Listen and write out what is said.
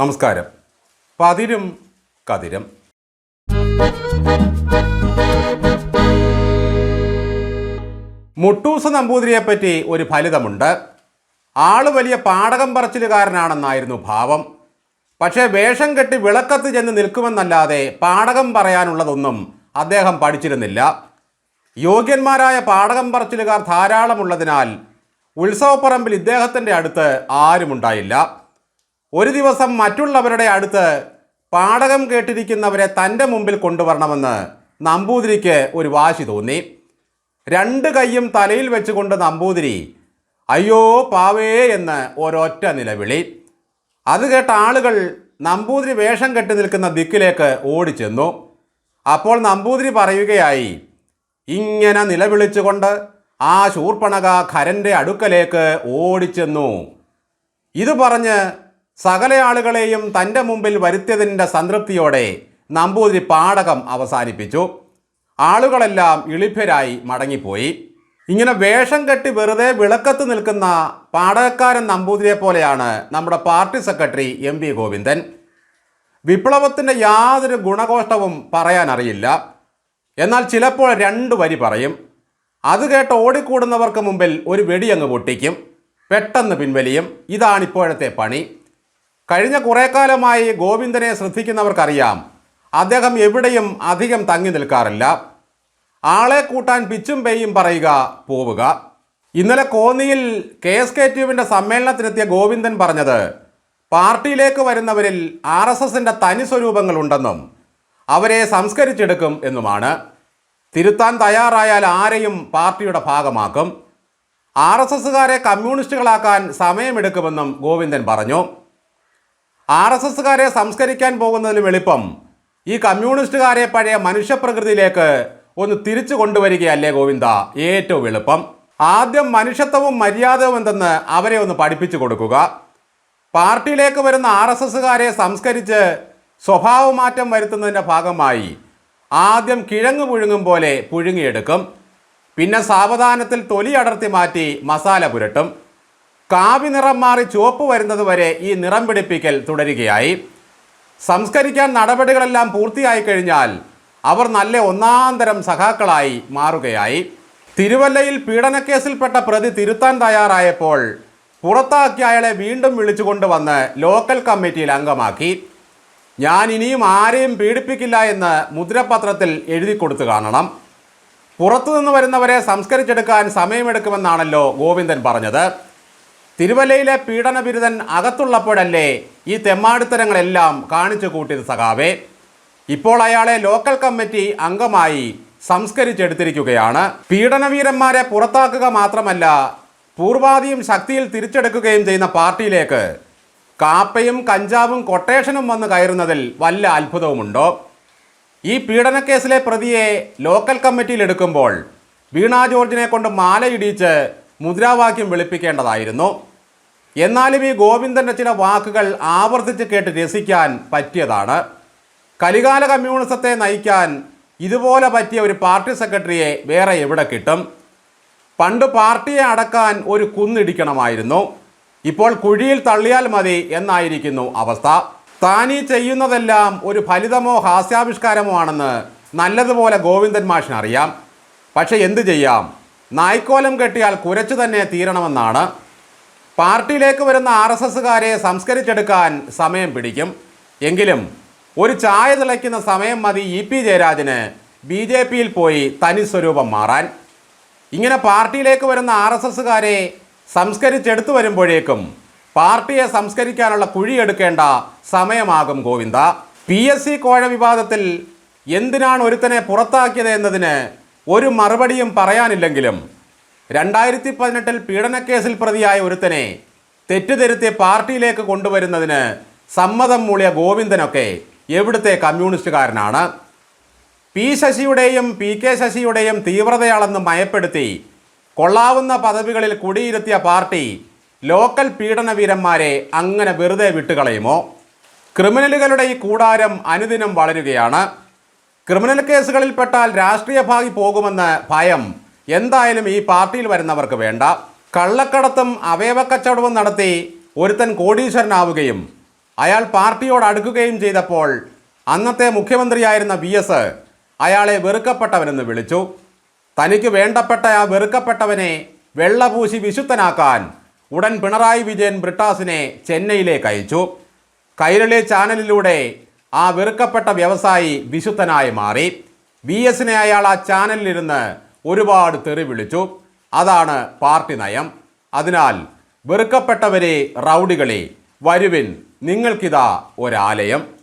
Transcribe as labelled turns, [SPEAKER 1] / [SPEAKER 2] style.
[SPEAKER 1] നമസ്കാരം. പതിരും കതിരും. മുട്ടൂസ നമ്പൂതിരിയെ പറ്റി ഒരു ഫലിതമുണ്ട്. ആൾ വലിയ പാടകം പറച്ചിലുകാരനാണെന്നായിരുന്നു ഭാവം. പക്ഷേ വേഷം കെട്ടി വിളക്കത്ത് ചെന്ന് നിൽക്കുമെന്നല്ലാതെ പാടകം പറയാനുള്ളതൊന്നും അദ്ദേഹം പഠിച്ചിരുന്നില്ല. യോഗ്യന്മാരായ പാടകം പറച്ചിലുകാർ ധാരാളമുള്ളതിനാൽ ഉത്സവപ്പറമ്പിൽ ഇദ്ദേഹത്തിന്റെ അടുത്ത് ആരുമുണ്ടായില്ല. ഒരു ദിവസം മറ്റുള്ളവരുടെ അടുത്ത് പാടകം കേട്ടിരിക്കുന്നവരെ തന്റെ മുമ്പിൽ കൊണ്ടുവരണമെന്ന് നമ്പൂതിരിക്ക് ഒരു വാശി തോന്നി. രണ്ട് കൈയും തലയിൽ വെച്ചുകൊണ്ട് നമ്പൂതിരി അയ്യോ പാവേ എന്ന് ഒരൊറ്റ നിലവിളി. അത് കേട്ട ആളുകൾ നമ്പൂതിരി വേഷം കെട്ടി നിൽക്കുന്ന ദിക്കിലേക്ക് ഓടിച്ചെന്നു. അപ്പോൾ നമ്പൂതിരി പറയുകയായി ഇങ്ങനെ നിലവിളിച്ചുകൊണ്ട് ആ ശൂർപ്പണക ഖരന്റെ അടുക്കലേക്ക് ഓടിച്ചെന്നു. ഇത് പറഞ്ഞ് സകല ആളുകളെയും തന്റെ മുമ്പിൽ വരുത്തിയതിന്റെ സംതൃപ്തിയോടെ നമ്പൂതിരി പാടകം അവസാനിപ്പിച്ചു. ആളുകളെല്ലാം ഇളിഭ്യരായി മടങ്ങിപ്പോയി. ഇങ്ങനെ വേഷം കെട്ടി വെറുതെ വിളക്കത്ത് നിൽക്കുന്ന പാടകക്കാരൻ നമ്പൂതിരിയെ പോലെയാണ് നമ്മുടെ party secretary M V Govindan. വിപ്ലവത്തിന്റെ യാതൊരു ഗുണഘോഷവും പറയാനറിയില്ല. എന്നാൽ ചിലപ്പോൾ രണ്ട് വരി പറയും. അത് കേട്ട് ഓടിക്കൂടുന്നവർക്ക് മുമ്പിൽ ഒരു വെടിയങ്ങ് പൊട്ടിക്കും. പെട്ടെന്ന് പിൻവലിയും. ഇതാണിപ്പോഴത്തെ പണി. കഴിഞ്ഞ കുറേ കാലമായി ഗോവിന്ദനെ ശ്രദ്ധിക്കുന്നവർക്കറിയാം. അദ്ദേഹം എവിടെയും അധികം തങ്ങി നിൽക്കാറില്ല. ആളെ കൂട്ടാൻ പിച്ചും പെയ്യും പറയുക പോവുക. ഇന്നലെ കോന്നിയിൽ കെ എസ് കെ ടിയുവിന്റെ സമ്മേളനത്തിനെത്തിയ ഗോവിന്ദൻ പറഞ്ഞത് പാർട്ടിയിലേക്ക് വരുന്നവരിൽ ആർ എസ് എസിന്റെ തനി സ്വരൂപങ്ങളുണ്ടെന്നും അവരെ സംസ്കരിച്ചെടുക്കും എന്നുമാണ്. തിരുത്താൻ തയ്യാറായാൽ ആരെയും പാർട്ടിയുടെ ഭാഗമാക്കും. ആർ എസ് എസുകാരെ കമ്മ്യൂണിസ്റ്റുകളാക്കാൻ സമയമെടുക്കുമെന്നും ഗോവിന്ദൻ പറഞ്ഞു. ആർ എസ് എസ്സുകാരെ സംസ്കരിക്കാൻ പോകുന്നതിലും എളുപ്പം. ഈ കമ്മ്യൂണിസ്റ്റുകാരെ പഴയ മനുഷ്യപ്രകൃതിയിലേക്ക് ഒന്ന് തിരിച്ചു കൊണ്ടുവരികയല്ലേ ഗോവിന്ദ? ഏറ്റവും എളുപ്പം. ആദ്യം മനുഷ്യത്വവും മര്യാദവും എന്തെന്ന് അവരെ ഒന്ന് പഠിപ്പിച്ചു കൊടുക്കുക. പാർട്ടിയിലേക്ക് വരുന്ന ആർ എസ് എസ്സുകാരെ സംസ്കരിച്ച് സ്വഭാവമാറ്റം വരുത്തുന്നതിന്റെ ഭാഗമായി ആദ്യം കിഴങ്ങ് പുഴുങ്ങും പോലെ പുഴുങ്ങിയെടുക്കും. പിന്നെ സാവധാനത്തിൽ തൊലി അടർത്തി മാറ്റി മസാല പുരട്ടും. കാവി നിറം മാറി ചുവപ്പ് വരുന്നത് വരെ ഈ നിറം പിടിപ്പിക്കൽ തുടരുകയായി. സംസ്കരിക്കാൻ നടപടികളെല്ലാം പൂർത്തിയായി കഴിഞ്ഞാൽ അവർ നല്ല ഒന്നാന്തരം സഖാക്കളായി മാറുകയായി. തിരുവല്ലയിൽ പീഡനക്കേസിൽപ്പെട്ട പ്രതി തിരുത്താൻ തയ്യാറായപ്പോൾ പുറത്താക്കിയ അയാളെ വീണ്ടും വിളിച്ചുകൊണ്ടുവന്ന് ലോക്കൽ കമ്മിറ്റിയിൽ അംഗമാക്കി. ഞാൻ ഇനിയും ആരെയും പീഡിപ്പിക്കില്ല എന്ന് മുദ്രപത്രത്തിൽ എഴുതി കൊടുത്തു കാണണം. പുറത്തുനിന്ന് വരുന്നവരെ സംസ്കരിച്ചെടുക്കാൻ സമയമെടുക്കുമെന്നാണല്ലോ ഗോവിന്ദൻ പറഞ്ഞത്. തിരുവല്ലയിലെ പീഡന ബിരുദൻ അകത്തുള്ളപ്പോഴല്ലേ ഈ തെമ്മാടിത്തരങ്ങളെല്ലാം കാണിച്ചു കൂട്ടിയത് സഖാവേ. ഇപ്പോൾ അയാളെ ലോക്കൽ കമ്മിറ്റി അംഗമായി സംസ്കരിച്ചെടുത്തിരിക്കുകയാണ്. പീഡനവീരന്മാരെ പുറത്താക്കുക മാത്രമല്ല പൂർവാധിയും ശക്തിയിൽ തിരിച്ചെടുക്കുകയും ചെയ്യുന്ന പാർട്ടിയിലേക്ക് കാപ്പയും കഞ്ചാവും കൊട്ടേഷനും വന്ന് കയറുന്നതിൽ വല്ല അത്ഭുതവുമുണ്ടോ? ഈ പീഡനക്കേസിലെ പ്രതിയെ ലോക്കൽ കമ്മിറ്റിയിൽ എടുക്കുമ്പോൾ വീണ ജോർജിനെ കൊണ്ട് മാലയിടിച്ച് മുദ്രാവാക്യം വിളിപ്പിക്കേണ്ടതായിരുന്നു. എന്നാലും ഈ ഗോവിന്ദന്റെ ചില വാക്കുകൾ ആവർത്തിച്ച് കേട്ട് രസിക്കാൻ പറ്റിയതാണ്. കലികാല കമ്മ്യൂണിസത്തെ നയിക്കാൻ ഇതുപോലെ പറ്റിയ ഒരു പാർട്ടി സെക്രട്ടറിയെ വേറെ എവിടെ കിട്ടും? പണ്ട് പാർട്ടിയെ അടക്കാൻ ഒരു കുന്നിടിക്കണമായിരുന്നു. ഇപ്പോൾ കുഴിയിൽ തള്ളിയാൽ മതി എന്നായിരിക്കുന്നു അവസ്ഥ. താനീ ചെയ്യുന്നതെല്ലാം ഒരു ഫലിതമോ ഹാസ്യാവിഷ്കാരമോ ആണെന്ന് നല്ലതുപോലെ ഗോവിന്ദൻ മാഷിനറിയാം. പക്ഷേ എന്തു ചെയ്യാം? നായ്ക്കോലം കെട്ടിയാൽ കുരച്ചു തന്നെ തീരണമെന്നാണ്. പാർട്ടിയിലേക്ക് വരുന്ന ആർ എസ് എസുകാരെ സംസ്കരിച്ചെടുക്കാൻ സമയം പിടിക്കും. എങ്കിലും ഒരു ചായ തിളയ്ക്കുന്ന സമയം മതി ഇ പി ജയരാജന് ബി ജെ പിയിൽ പോയി തനി സ്വരൂപം മാറാൻ. ഇങ്ങനെ പാർട്ടിയിലേക്ക് വരുന്ന ആർ എസ് എസുകാരെ സംസ്കരിച്ചെടുത്തു വരുമ്പോഴേക്കും പാർട്ടിയെ സംസ്കരിക്കാനുള്ള കുഴിയെടുക്കേണ്ട സമയമാകും ഗോവിന്ദ. പി എസ് സി കോഴ വിവാദത്തിൽ എന്തിനാണ് ഒരുത്തനെ പുറത്താക്കിയത് എന്നതിന് ഒരു മറുപടിയും പറയാനില്ലെങ്കിലും രണ്ടായിരത്തി പതിനെട്ടിൽ പീഡനക്കേസിൽ പ്രതിയായ ഒരുത്തനെ തെറ്റുതിരുത്തി പാർട്ടിയിലേക്ക് കൊണ്ടുവരുന്നതിന് സമ്മതം മൂളിയ ഗോവിന്ദനൊക്കെ എവിടുത്തെ കമ്മ്യൂണിസ്റ്റുകാരനാണ്? പി ശശിയുടെയും പി കെ ശശിയുടെയും തീവ്രതയാളെന്ന് മയപ്പെടുത്തി കൊള്ളാവുന്ന പദവികളിൽ കുടിയിരുത്തിയ പാർട്ടി ലോക്കൽ പീഡനവീരന്മാരെ അങ്ങനെ വെറുതെ വിട്ടുകളയുമോ? ക്രിമിനലുകളുടെ ഈ കൂടാരം അനുദിനം വളരുകയാണ്. ക്രിമിനൽ കേസുകളിൽപ്പെട്ടാൽ രാഷ്ട്രീയ ഭാഗി പോകുമെന്ന് ഭയം. എന്തായാലും ഈ പാർട്ടിയിൽ വരുന്നവർക്ക് വേണ്ട. കള്ളക്കടത്തും അവയവക്കച്ചവടവും നടത്തി ഒരുത്തൻ കോടീശ്വരനാവുകയും അയാൾ പാർട്ടിയോട് അടുക്കുകയും ചെയ്തപ്പോൾ അന്നത്തെ മുഖ്യമന്ത്രിയായിരുന്ന വി എസ് അയാളെ വെറുക്കപ്പെട്ടവനെന്ന് വിളിച്ചു. തനിക്ക് വേണ്ടപ്പെട്ട ആ വെറുക്കപ്പെട്ടവനെ വെള്ളപൂശി വിശുദ്ധനാക്കാൻ ഉടൻ പിണറായി വിജയൻ ബ്രിട്ടാസിനെ ചെന്നൈയിലേക്ക് അയച്ചു. കൈരളി ചാനലിലൂടെ ആ വെറുക്കപ്പെട്ട വ്യവസായി വിശുദ്ധനായി മാറി. വി എസിനെ അയാൾ ആ ചാനലിലിരുന്ന് ഒരുപാട് തെറി വിളിച്ചു. അതാണ് പാർട്ടി നയം. അതിനാൽ വെറുക്കപ്പെട്ടവരെ റൗഡികളെ വരുവിൻ നിങ്ങൾക്കിതാ ഒരാലയം.